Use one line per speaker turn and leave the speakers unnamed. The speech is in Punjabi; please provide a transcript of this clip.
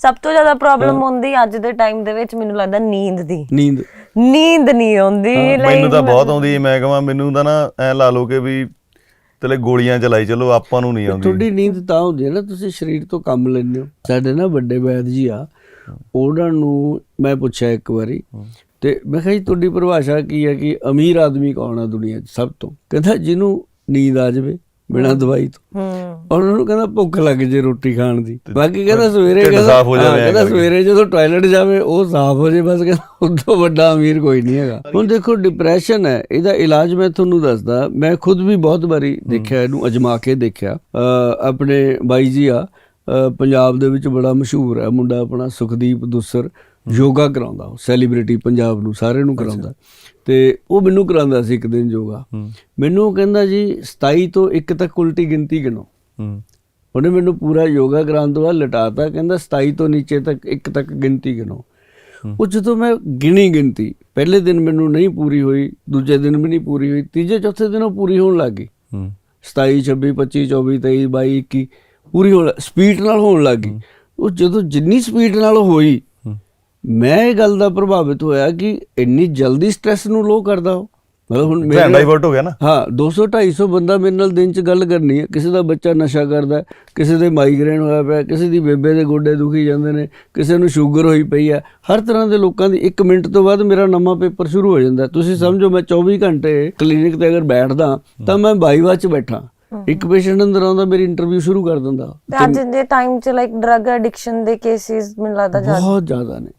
ਸਭ ਤੋਂ ਜ਼ਿਆਦਾ ਪ੍ਰੋਬਲਮ ਹੁੰਦੀ ਅੱਜ ਦੇ ਟਾਈਮ ਦੇ ਵਿੱਚ ਮੈਨੂੰ ਲੱਗਦਾ ਨੀਂਦ ਦੀ।
ਨੀਂਦ।
ਨੀਂਦ ਨਹੀਂ ਆਉਂਦੀ
ਮੈਨੂੰ ਤਾਂ ਬਹੁਤ ਆਉਂਦੀ ਹੈ ਮੈਂ ਕਹਾਂ ਮੈਨੂੰ ਤਾਂ ਨਾ ਐ ਲਾ ਲਓ ਕਿ ਵੀ ਤੇਲੇ ਗੋਲੀਆਂ ਚਲਾਈ ਚਲੋ ਆਪਾਂ ਨੂੰ ਨਹੀਂ ਆਉਂਦੀ।
ਤੁਹਾਡੀ ਨੀਂਦ ਤਾਂ ਹੁੰਦੀ ਹੈ ਨਾ ਤੁਸੀਂ ਸਰੀਰ ਤੋਂ ਕੰਮ ਲੈਂਦੇ ਹੋ। ਸਾਡੇ ਨਾ ਵੱਡੇ ਵੈਦ ਜੀ ਆ ਉਹਨਾਂ ਨੂੰ ਮੈਂ ਪੁੱਛਿਆ ਇੱਕ ਵਾਰੀ ਤੇ ਮੈਂ ਕਿਹਾ ਜੀ ਤੁਹਾਡੀ ਪਰਿਭਾਸ਼ਾ ਕੀ ਹੈ ਕਿ ਅਮੀਰ ਆਦਮੀ ਕੌਣ ਆ ਦੁਨੀਆ 'ਚ ਸਭ ਤੋਂ? ਕਹਿੰਦਾ ਜਿਹਨੂੰ ਨੀਂਦ ਆ ਜਾਵੇ। ਬਿਨਾਂ ਦਵਾਈ ਤੋਂ।
ਹੂੰ।
ਉਹਨਾਂ ਨੂੰ ਕਹਿੰਦਾ ਭੁੱਖ ਲੱਗ ਜੇ ਰੋਟੀ ਖਾਣ ਦੀ। ਬਾਕੀ ਕਹਿੰਦਾ ਸਵੇਰੇ ਕਹਿੰਦਾ
ਸਾਫ਼ ਹੋ ਜਾਵੇ
ਹਾਂ,
ਐਂ
ਕਹਿੰਦਾ
ਕਰਕੇ।
ਸਵੇਰੇ ਜਦੋਂ ਟਾਇਲਟ ਜਾਵੇ ਉਹ ਸਾਫ਼ ਹੋ ਜੇ ਬਸ ਕਹਿੰਦਾ ਉਦੋਂ ਵੱਡਾ ਅਮੀਰ ਕੋਈ ਨਹੀਂ ਹੈਗਾ। ਹੁਣ ਦੇਖੋ ਡਿਪਰੈਸ਼ਨ ਹੈ ਇਹਦਾ ਇਲਾਜ ਮੈਂ ਤੁਹਾਨੂੰ ਦੱਸਦਾ। ਮੈਂ ਖੁਦ ਵੀ ਬਹੁਤ ਵਾਰੀ ਦੇਖਿਆ ਇਹਨੂੰ ਅਜਮਾ ਕੇ ਦੇਖਿਆ। ਆਪਣੇ ਬਾਈ ਜੀ ਆ ਪੰਜਾਬ ਦੇ ਵਿੱਚ ਬੜਾ ਮਸ਼ਹੂਰ ਹੈ। ਮੁੰਡਾ ਆਪਣਾ ਸੁਖਦੀਪ ਦੁੱਸਰ। ਯੋਗਾ ਕਰਾਉਂਦਾ ਉਹ ਸੈਲੀਬ੍ਰਿਟੀ ਪੰਜਾਬ ਨੂੰ ਸਾਰਿਆਂ ਨੂੰ ਕਰਾਉਂਦਾ। ਤੇ ਉਹ ਮੈਨੂੰ ਕਰਾਉਂਦਾ ਸੀ ਇੱਕ ਦਿਨ ਯੋਗਾ। ਮੈਨੂੰ ਕਹਿੰਦਾ ਜੀ 27 ਤੋਂ 1 ਤੱਕ ਉਲਟੀ ਗਿਣਤੀ ਗਿਣੋ। ਉਹਨੇ ਮੈਨੂੰ ਪੂਰਾ ਯੋਗਾ ਕਰਾਉਣ ਤੋਂ ਬਾਅਦ ਲਟਾਤਾ ਕਹਿੰਦਾ 27 ਤੋਂ ਨੀਚੇ ਤੱਕ ਇੱਕ ਤੱਕ ਗਿਣਤੀ ਗਿਣੋ। ਉਹ ਜਦੋਂ ਮੈਂ ਗਿਣੀ ਗਿਣਤੀ ਪਹਿਲੇ ਦਿਨ ਮੈਨੂੰ ਨਹੀਂ ਪੂਰੀ ਹੋਈ ਦੂਜੇ ਦਿਨ ਵੀ ਨਹੀਂ ਪੂਰੀ ਹੋਈ ਤੀਜੇ ਚੌਥੇ ਦਿਨ ਉਹ ਪੂਰੀ ਹੋਣ ਲੱਗ ਗਈ।
ਹੂੰ।
27 26 25 24 23 22 21 ਪੂਰੀ ਹੋਣ ਸਪੀਡ ਨਾਲ ਹੋਣ ਲੱਗ ਗਈ। ਉਹ ਜਦੋਂ ਜਿੰਨੀ ਸਪੀਡ ਨਾਲ ਹੋਈ। ਮੈਂ ਇਹ ਗੱਲ ਦਾ ਪ੍ਰਭਾਵਿਤ ਹੋਇਆ ਕਿ ਇੰਨੀ ਜਲਦੀ ਸਟ੍ਰੈਸ ਨੂੰ ਲੋ ਕਰਦਾ ਉਹ। ਮਤਲਬ ਹੁਣ ਮੇਰੇ
ਡਾਈਵਰਟ ਹੋ ਗਿਆ ਨਾ।
ਹਾਂ 200 250 ਬੰਦਾ ਮੇਰੇ ਨਾਲ ਦਿਨ ਚ ਗੱਲ ਕਰਨੀ ਹੈ। ਕਿਸੇ ਦਾ ਬੱਚਾ ਨਸ਼ਾ ਕਰਦਾ ਹੈ, ਕਿਸੇ ਦੇ ਮਾਈਗ੍ਰੇਨ ਹੋਇਆ ਪਿਆ ਕਿਸੇ ਦੀ ਬੇਬੇ ਦੇ ਗੋਡੇ ਦੁਖੀ ਜਾਂਦੇ ਨੇ ਕਿਸੇ ਨੂੰ ਸ਼ੂਗਰ ਹੋਈ ਪਈ ਹੈ। ਹਰ ਤਰ੍ਹਾਂ ਦੇ ਲੋਕਾਂ ਦੀ 1 ਮਿੰਟ ਤੋਂ ਬਾਅਦ ਮੇਰਾ ਨਵਾਂ ਪੇਪਰ ਸ਼ੁਰੂ ਹੋ ਜਾਂਦਾ ਹੈ। ਤੁਸੀਂ ਸਮਝੋ ਮੈਂ 24 ਘੰਟੇ ਕਲੀਨਿਕ ਤੇ ਅਗਰ ਬੈਠਦਾ ਤਾਂ ਮੈਂ ਬਾਈਵਾ ਚ ਬੈਠਾ ਇੱਕ ਪੇਸ਼ੈਂਟ ਅੰਦਰ ਆਉਂਦਾ ਮੇਰੀ ਇੰਟਰਵਿਊ ਸ਼ੁਰੂ ਕਰ ਦਿੰਦਾ।
ਤੇ ਅੱਜ ਦੇ ਟਾਈਮ 'ਚ ਲਾਈਕ ਡਰਗ ਐਡਿਕਸ਼ਨ ਦੇ ਕੇਸਿਸ ਮੈਨੂੰ ਲੱਗਦਾ ਜ਼ਿਆਦਾ
ਬਹੁਤ ਜ਼ਿਆਦਾ ਨੇ।